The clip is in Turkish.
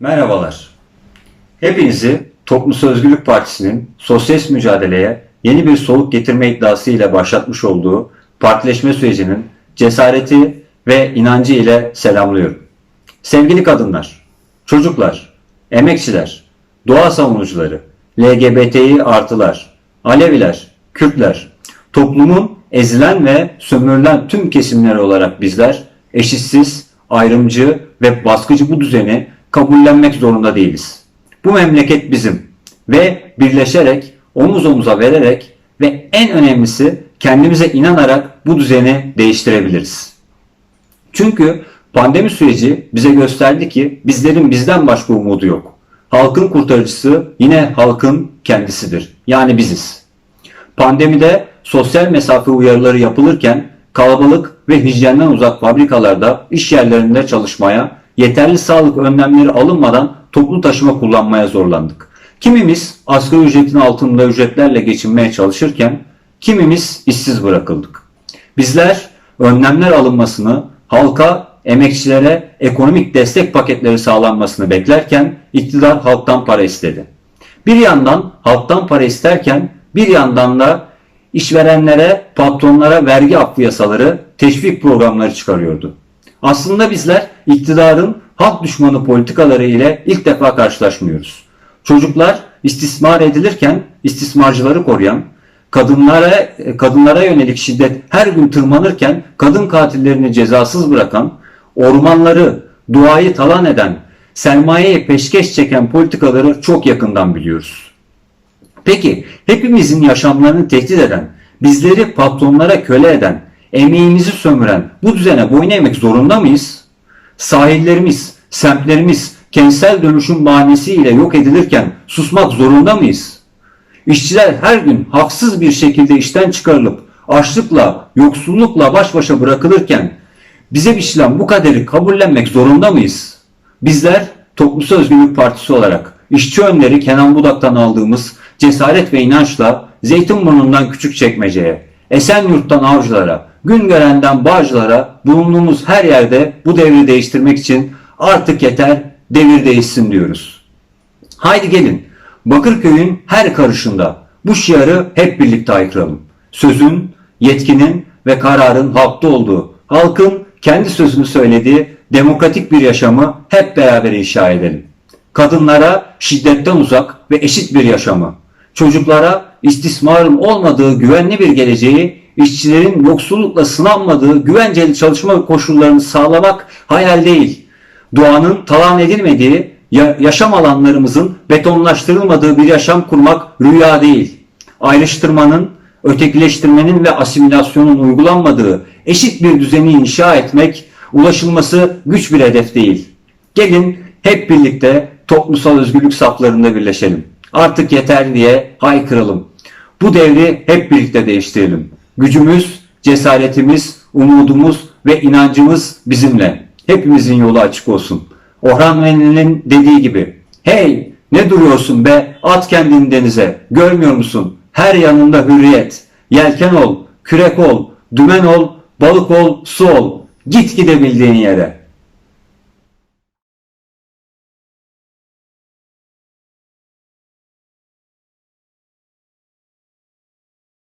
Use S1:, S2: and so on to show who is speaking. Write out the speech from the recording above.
S1: Merhabalar. Hepinizi Toplumsal Özgürlük Partisi'nin sosyalist mücadeleye yeni bir soluk getirme iddiası ile başlatmış olduğu partileşme sürecinin cesareti ve inancı ile selamlıyorum. Sevgili kadınlar, çocuklar, emekçiler, doğa savunucuları, LGBTİ artılar, Aleviler, Kürtler, toplumun ezilen ve sömürülen tüm kesimleri olarak bizler eşitsiz, ayrımcı ve baskıcı bu düzeni kabullenmek zorunda değiliz. Bu memleket bizim ve birleşerek, omuz omuza vererek ve en önemlisi kendimize inanarak bu düzeni değiştirebiliriz. Çünkü pandemi süreci bize gösterdi ki bizlerin bizden başka umudu yok. Halkın kurtarıcısı yine halkın kendisidir. Yani biziz. Pandemide sosyal mesafe uyarıları yapılırken kalabalık ve hijyenden uzak fabrikalarda, iş yerlerinde çalışmaya, yeterli sağlık önlemleri alınmadan toplu taşıma kullanmaya zorlandık. Kimimiz asgari ücretin altında ücretlerle geçinmeye çalışırken kimimiz işsiz bırakıldık. Bizler önlemler alınmasını, halka, emekçilere ekonomik destek paketleri sağlanmasını beklerken iktidar halktan para istedi. Bir yandan halktan para isterken bir yandan da işverenlere, patronlara vergi affı yasaları, teşvik programları çıkarıyordu. Aslında bizler iktidarın halk düşmanı politikaları ile ilk defa karşılaşmıyoruz. Çocuklar istismar edilirken istismarcıları koruyan, kadınlara kadınlara yönelik şiddet her gün tırmanırken kadın katillerini cezasız bırakan, ormanları, doğayı talan eden, sermayeye peşkeş çeken politikaları çok yakından biliyoruz. Peki hepimizin yaşamlarını tehdit eden, bizleri patronlara köle eden, emeğimizi sömüren bu düzene boyun eğmek zorunda mıyız? Sahillerimiz, semtlerimiz kentsel dönüşüm bahanesiyle yok edilirken susmak zorunda mıyız? İşçiler her gün haksız bir şekilde işten çıkarılıp açlıkla, yoksullukla baş başa bırakılırken bize biçilen bu kaderi kabullenmek zorunda mıyız? Bizler Toplumsal Özgürlük Partisi olarak işçi önleri Kenan Budak'tan aldığımız cesaret ve inançla Zeytinburnu'ndan Küçükçekmece'ye, Esenyurt'tan Avcılar'a, Güngören'den Bağcılar'a bulunduğumuz her yerde bu devri değiştirmek için artık yeter devir değişsin diyoruz. Haydi gelin Bakırköy'ün her karışında bu şiarı hep birlikte haykıralım. Sözün, yetkinin ve kararın halkta olduğu, halkın kendi sözünü söylediği demokratik bir yaşamı hep beraber inşa edelim. Kadınlara şiddetten uzak ve eşit bir yaşamı, çocuklara istismarın olmadığı güvenli bir geleceği, işçilerin yoksullukla sınanmadığı güvenceli çalışma koşullarını sağlamak hayal değil. Doğanın talan edilmediği, ya- yaşam alanlarımızın betonlaştırılmadığı bir yaşam kurmak rüya değil. Ayrıştırmanın, ötekileştirmenin ve asimilasyonun uygulanmadığı eşit bir düzeni inşa etmek, ulaşılması güç bir hedef değil. Gelin hep birlikte toplumsal özgürlük saflarında birleşelim. Artık yeter diye haykıralım. Bu devri hep birlikte değiştirelim. Gücümüz, cesaretimiz, umudumuz ve inancımız bizimle. Hepimizin yolu açık olsun. Orhan Veli'nin dediği gibi Hey ne duruyorsun be at kendini denize görmüyor musun? Her yanında hürriyet. Yelken ol, kürek ol, dümen ol, balık ol, su ol. Git gidebildiğin yere.